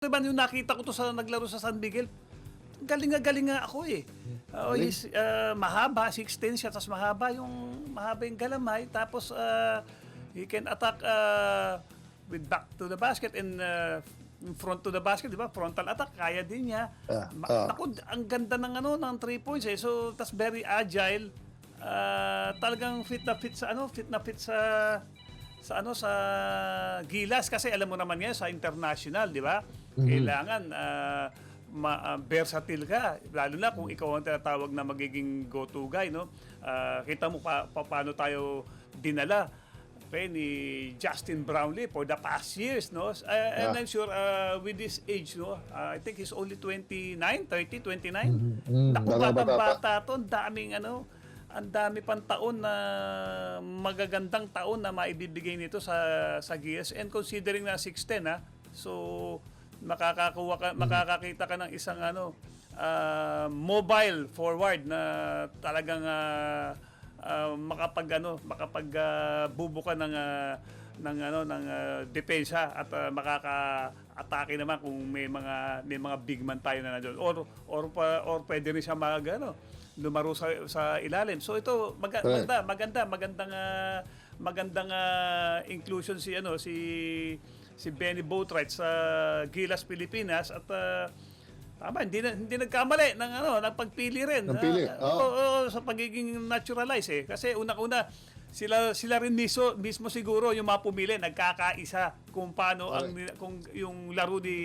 Diba yung nakita ko to sa naglaro sa San Miguel, galing nga galing nga ako eh. Uh, Galing. he's, uh, mahaba, 6'10 siya, tapos mahaba yung, mahaba yung galamay, tapos uh, he can attack uh, with back to the basket and uh, in front to the basket, di ba? Frontal attack, kaya din niya. Ah, Ma- ah. naku, ang ganda ng ano, ng three points eh. So, tas very agile. Uh, talagang fit na fit sa ano, fit na fit sa sa ano sa Gilas kasi alam mo naman yan sa international, di ba? Kailangan ah, ma- ah, versatile ka lalo na kung ikaw ang tinatawag na magiging go-to guy, no? Ah, kita mo pa, pa- paano tayo dinala okay, ni Justin Brownlee for the past years, no? Uh, And Yeah. I'm sure uh, with this age, no? uh, I think he's only 29, 30, 29. Mm, Naku, pa. bata to, ang daming ano, ang dami pang taon na magagandang taon na maibibigay nito sa sa Gilas and considering na 6'10 ha. So makakakuha ka, makakakita ka ng isang ano ah, mobile forward na talagang ah, ah, makapag ano, makapag ah, bubuka ng ah, ng ano ng ah, depensa at ah, makaka-atake naman kung may mga may mga big man tayo na nandoon or or pa, or pwede rin siya mag ano lumaro sa sa ilalim. So ito maga- Correct. maganda maganda magandang ah, magandang ah, inclusion si ano si si Benny Boatwright sa Gilas Pilipinas at ah, Tama, hindi na, hindi nagkamali ng ano, ng pagpili rin. Ng pili, Ah, oo. oo, oo, sa pagiging naturalize eh. Kasi unang-una, sila sila rin mismo, mismo siguro yung mga pumili nagkakaisa kung paano ang kung yung laro ni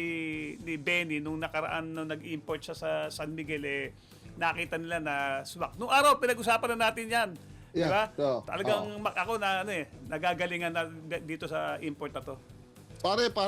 ni Benny nung nakaraan nung nag-import siya sa San Miguel eh nakita nila na swak. Nung araw pinag-usapan na natin 'yan. Yeah, oo, Talagang mak- ako na ano eh nagagalingan na dito sa import na to. Pare, pare.